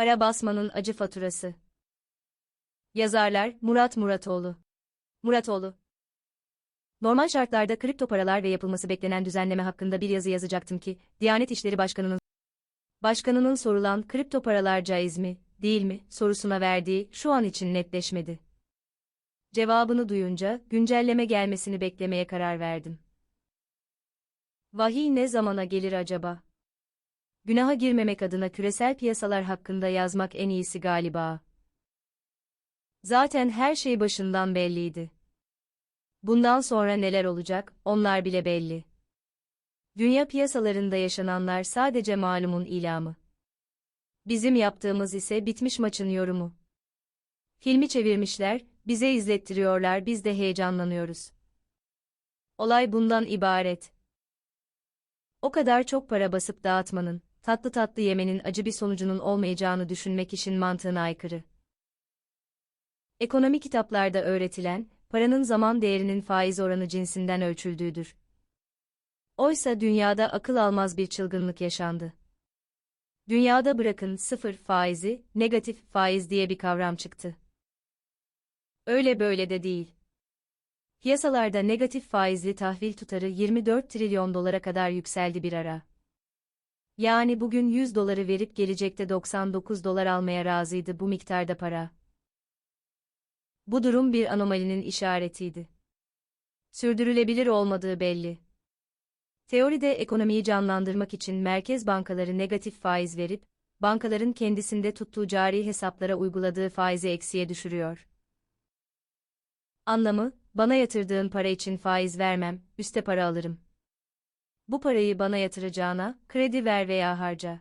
Para basmanın acı faturası. Yazarlar Murat Muratoğlu. Muratoğlu. Normal şartlarda kripto paralar ve yapılması beklenen düzenleme hakkında bir yazı yazacaktım ki, Diyanet İşleri Başkanı'nın Başkanının sorulan kripto paralar caiz mi, değil mi sorusuna verdiği şu an için netleşmedi. Cevabını duyunca güncelleme gelmesini beklemeye karar verdim. Vahiy ne zamana gelir acaba? Günaha girmemek adına küresel piyasalar hakkında yazmak en iyisi galiba. Zaten her şey başından belliydi. Bundan sonra neler olacak, onlar bile belli. Dünya piyasalarında yaşananlar sadece malumun ilamı. Bizim yaptığımız ise bitmiş maçın yorumu. Filmi çevirmişler, bize izlettiriyorlar, biz de heyecanlanıyoruz. Olay bundan ibaret. O kadar çok para basıp dağıtmanın, tatlı tatlı yemenin acı bir sonucunun olmayacağını düşünmek işin mantığına aykırı. Ekonomi kitaplarda öğretilen, paranın zaman değerinin faiz oranı cinsinden ölçüldüğüdür. Oysa dünyada akıl almaz bir çılgınlık yaşandı. Dünyada bırakın sıfır faizi, negatif faiz diye bir kavram çıktı. Öyle böyle de değil. Piyasalarda negatif faizli tahvil tutarı 24 trilyon dolara kadar yükseldi bir ara. Yani bugün 100 doları verip gelecekte 99 dolar almaya razıydı bu miktarda para. Bu durum bir anomalinin işaretiydi. Sürdürülebilir olmadığı belli. Teoride ekonomiyi canlandırmak için merkez bankaları negatif faiz verip, bankaların kendisinde tuttuğu cari hesaplara uyguladığı faizi eksiye düşürüyor. Anlamı, bana yatırdığın para için faiz vermem, üste para alırım. Bu parayı bana yatıracağına, kredi ver veya harca.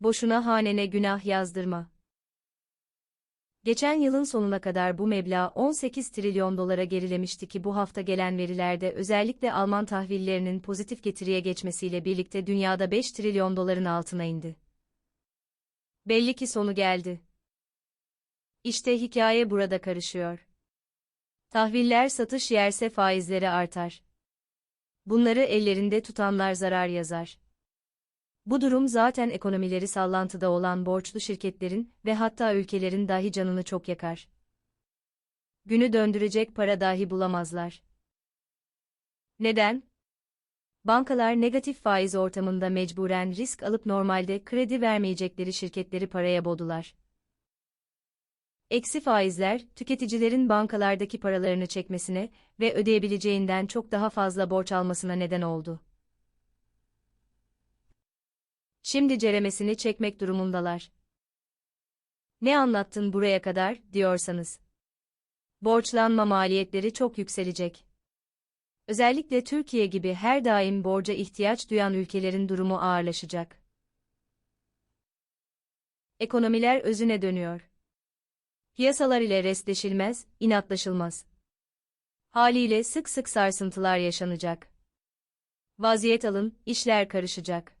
Boşuna hanene günah yazdırma. Geçen yılın sonuna kadar bu meblağ 18 trilyon dolara gerilemişti ki bu hafta gelen verilerde özellikle Alman tahvillerinin pozitif getiriye geçmesiyle birlikte dünyada 5 trilyon doların altına indi. Belli ki sonu geldi. İşte hikaye burada karışıyor. Tahviller satış yerse faizleri artar. Bunları ellerinde tutanlar zarar yazar. Bu durum zaten ekonomileri sallantıda olan borçlu şirketlerin ve hatta ülkelerin dahi canını çok yakar. Günü döndürecek para dahi bulamazlar. Neden? Bankalar negatif faiz ortamında mecburen risk alıp normalde kredi vermeyecekleri şirketleri paraya boğdular. Eksi faizler, tüketicilerin bankalardaki paralarını çekmesine ve ödeyebileceğinden çok daha fazla borç almasına neden oldu. Şimdi ceremesini çekmek durumundalar. Ne anlattın buraya kadar, diyorsanız. Borçlanma maliyetleri çok yükselecek. Özellikle Türkiye gibi her daim borca ihtiyaç duyan ülkelerin durumu ağırlaşacak. Ekonomiler özüne dönüyor. Piyasalar ile restleşilmez, inatlaşılmaz. Haliyle sık sık sarsıntılar yaşanacak. Vaziyet alın, işler karışacak.